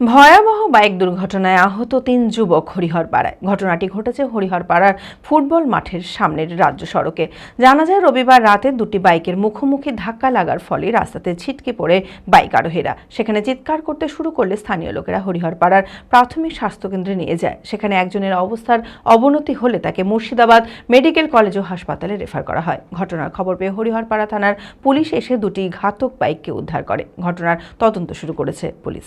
ভয়াবহ বাইক দুর্ঘটনায় আহত তিন যুবক হরিহরপাড়ায়। ঘটনাটি ঘটেছে হরিহরপাড়ার ফুটবল মাঠের সামনের রাজ্য সড়কে। জানা যায়, রবিবার রাতে দুটি বাইকের মুখোমুখি ধাক্কা লাগার ফলে রাস্তাতে ছিটকে পড়ে বাইক আরোহীরা। সেখানে চিৎকার করতে শুরু করলে স্থানীয় লোকেরা হরিহরপাড়ার প্রাথমিক স্বাস্থ্যকেন্দ্রে নিয়ে যায়। সেখানে একজনের অবস্থার অবনতি হলে তাকে মুর্শিদাবাদ মেডিকেল কলেজ ও হাসপাতালে রেফার করা হয়। ঘটনার খবর পেয়ে হরিহরপাড়া থানার পুলিশ এসে দুটি ঘাতক বাইককে উদ্ধার করে। ঘটনার তদন্ত শুরু করেছে পুলিশ।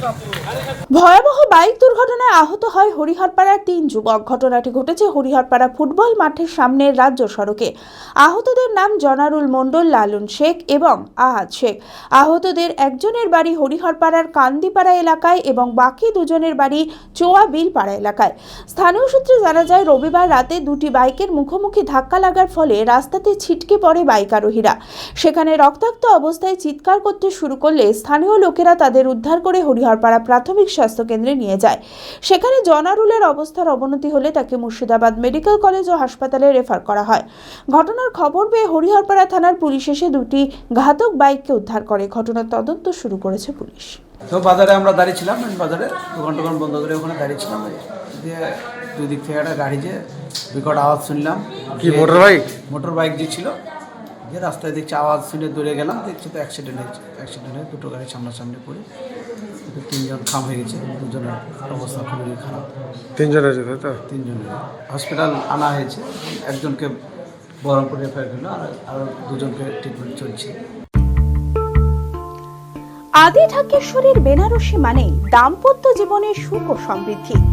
ভয়াবহ বাইক দুর্ঘটনায় আহত হয় হরিহরপাড়ার তিন যুবক। ঘটনাটি ঘটেছে হরিহরপাড়া ফুটবল মাঠের সামনের রাজ্য সড়কে। আহতদের নাম জনারুল মণ্ডল, লালন শেখ এবং আহাদ শেখ। আহতদের একজনের বাড়ি হরিহরপাড়ার কান্দিপাড়া এলাকায় এবং বাকি দুজনের বাড়ি চোয়া চোয়াবিলপাড়া এলাকায়। স্থানীয় সূত্রে জানা যায়, রবিবার রাতে দুটি বাইকের মুখোমুখি ধাক্কা লাগার ফলে রাস্তাতে ছিটকে পড়ে বাইক আরোহীরা। সেখানে রক্তাক্ত অবস্থায় চিৎকার করতে শুরু করলে স্থানীয় লোকেরা তাদের উদ্ধার করে হরিহরপাড়া প্রাথমিক স্বাস্থ্য কেন্দ্রে নিয়ে যায়। সেখানে জনারুলের অবস্থার অবনতি হলে তাকে মুর্শিদাবাদ মেডিকেল কলেজ ও হাসপাতালে রেফার করা হয়। ঘটনার খবর পেয়ে হরিহরপাড়া থানার পুলিশ এসে দুটি ঘাতক বাইককে উদ্ধার করে। ঘটনার তদন্ত শুরু করেছে পুলিশ। তো বাজারে আমরা দাঁড়িয়েছিলাম মেন বাজারে দোকান টোকান বন্ধ করে ওখানে দাঁড়িয়েছিলাম দিয়ে দুই দিক থেকে একটা গাড়ি যে বিকট আওয়াজ শুনলাম। কি মোটর বাইক? মোটর বাইক যে ছিল যে রাস্তায় দেখছি আওয়াজ শুনে দূরে গেলাম দেখছি তো অ্যাক্সিডেন্ট হয়েছে। অ্যাক্সিডেন্ট হয়ে দুটো গাড়ি সামনাসামনি পড়ে। তিনজন খাম হয়ে গেছে দুজনের অবস্থা খুবই খারাপ। তিনজন আছে তাই তো? তিনজনের। হসপিটাল আনা হয়েছে একজনকে বহরমপুর রেফার করল আর আরও দুজনকে ট্রিটমেন্ট চলছে। আদি ঢাকেশ্বরীর বেনারসি মানে দাম্পত্য জীবনের সুখ ও সমৃদ্ধি।